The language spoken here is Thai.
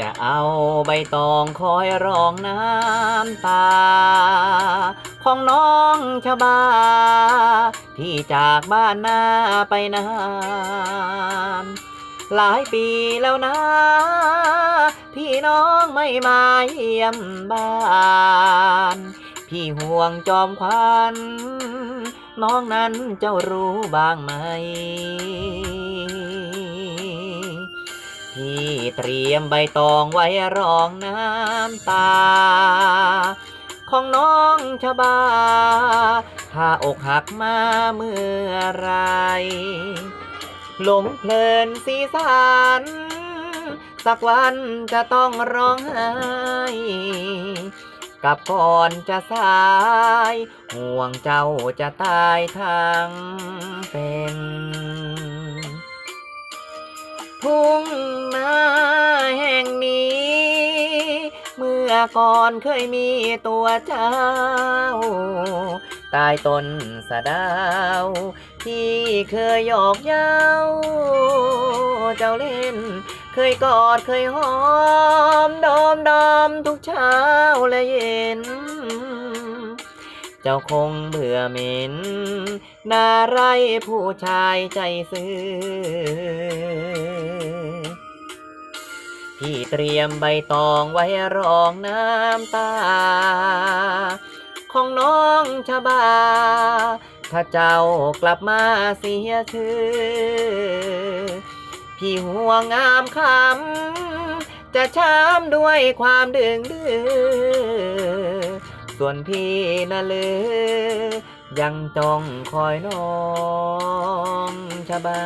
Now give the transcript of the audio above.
จะเอาใบตองคอยรองน้ำตา ของน้องชบา ที่จากบ้านนาไปนาน หลายปีแล้วนะ ที่น้องไม่มาเยี่ยมบ้านพี่ห่วงจอมควันน้องนั้นเจ้ารู้บ้างไหมพี่ เตรียมใบตองไว้รองน้ำตา ของน้องชบา ถ้าอกหักมาเมื่อไรหลงเพลินสีสันสักวันจะต้องร้องไห้กลับก่อนจะสาย ห่วงเจ้าจะตายทั้งเป็น่ก่อนเคยมีตัวเจ้า ตายตนสะดาว ที่เคยหยอกเย้า เจ้าเล่น เคยกอดเคยหอม ดอมดอมทุกเช้าและเย็น เจ้าคงเบื่อเหม็นน่าไรผู้ชายใจซื่อ พี่เตรียมใบตองไว้รองน้ำตา ของน้องชบา ถ้าเจ้ากลับมาเสียชื่อ พี่ห่วงงามคำจะช้ำด้วยความดึงดื้อส่วนพี่น่ะเลือยังจ้องคอยน้องชบา